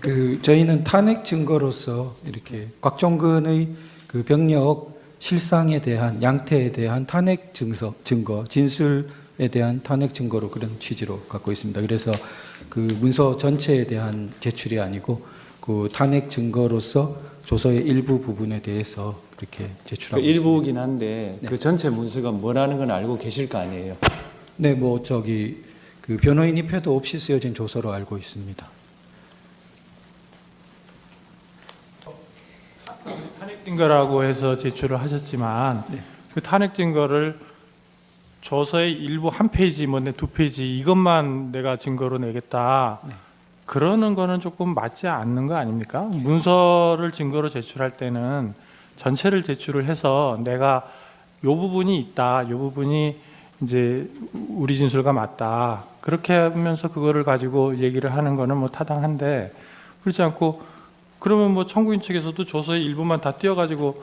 그 저희는 탄핵 증거로서 이렇게 곽종근의 그 병력 실상에 대한 양태에 대한 탄핵 증서 증거 진술에 대한 탄핵 증거로 그런 취지로 갖고 있습니다. 그래서 그 문서 전체에 대한 제출이 아니고 그 탄핵 증거로서 조서의 일부 부분에 대해서 그렇게 그 제출하고 있습니다. 일부긴 한데 그 전체 문서가 뭐라는 건 알고 계실 거 아니에요. 네, 뭐 저기 그 변호인 입회도 없이 쓰여진 조서로 알고 있습니다. 탄핵 증거라고 해서 제출을 하셨지만 그 탄핵 증거를 조서의 일부 한 페이지 뭐네 두 페이지 이것만 내가 증거로 내겠다. 그러는 거는 조금 맞지 않는 거 아닙니까? 문서를 증거로 제출할 때는 전체를 제출을 해서 내가 요 부분이 있다. 요 부분이 이제 우리 진술과 맞다. 그렇게 하면서 그거를 가지고 얘기를 하는 거는 뭐 타당한데 그렇지 않고 그러면 뭐 청구인 측에서도 조서의 일부만 다 띄어가지고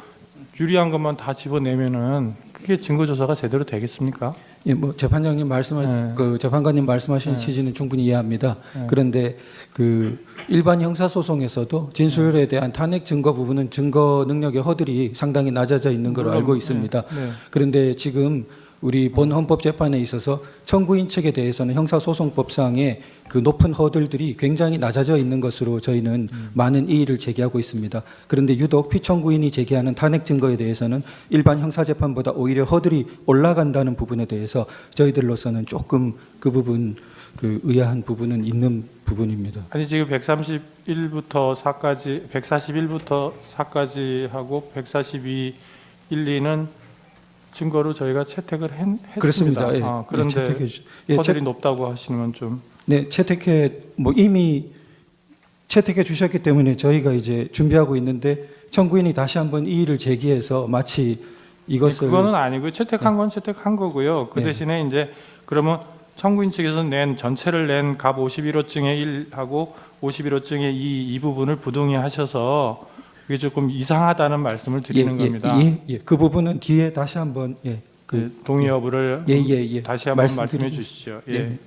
유리한 것만 다 집어내면은 그게 증거 조사가 제대로 되겠습니까? 예, 뭐 재판장님 말씀하 네. 그 재판관님 말씀하신 네. 취지는 충분히 이해합니다. 네. 그런데 그 일반 형사 소송에서도 진술에 대한 탄핵 증거 부분은 증거 능력의 허들이 상당히 낮아져 있는 걸로 물론, 알고 있습니다. 네. 그런데 지금 우리 본 헌법 재판에 있어서 청구인 측에 대해서는 형사소송법상의 그 높은 허들들이 굉장히 낮아져 있는 것으로 저희는 많은 이의를 제기하고 있습니다. 그런데 유독 피청구인이 제기하는 탄핵 증거에 대해서는 일반 형사 재판보다 오히려 허들이 올라간다는 부분에 대해서 저희들로서는 조금 그 부분 그 의아한 부분은 있는 부분입니다. 아니 지금 131부터 4까지 141부터 4까지 하고 142, 1, 2는 증거로 저희가 채택을 했, 했습니다. 그렇습니다. 예. 아, 예, 그런데 예, 허들이 채- 높다고 하시면 좀 네, 채택해 뭐 이미 채택해 주셨기 때문에 저희가 이제 준비하고 있는데 청구인이 다시 한번 이의를 제기해서 마치 이것을 그거는 아니고 채택한 건 채택한 거고요. 그 네. 대신에 이제 그러면 청구인 측에서 낸 전체를 낸 갑 51호증의 1하고 51호증의 2, 이 부분을 부동의하셔서 그게 조금 이상하다는 말씀을 드리는 예, 겁니다. 예, 예, 그 부분은 뒤에 다시 한번 예, 그그 동의 여부를 예, 예, 예. 다시 한번 말씀해. 주시죠. 예. 네.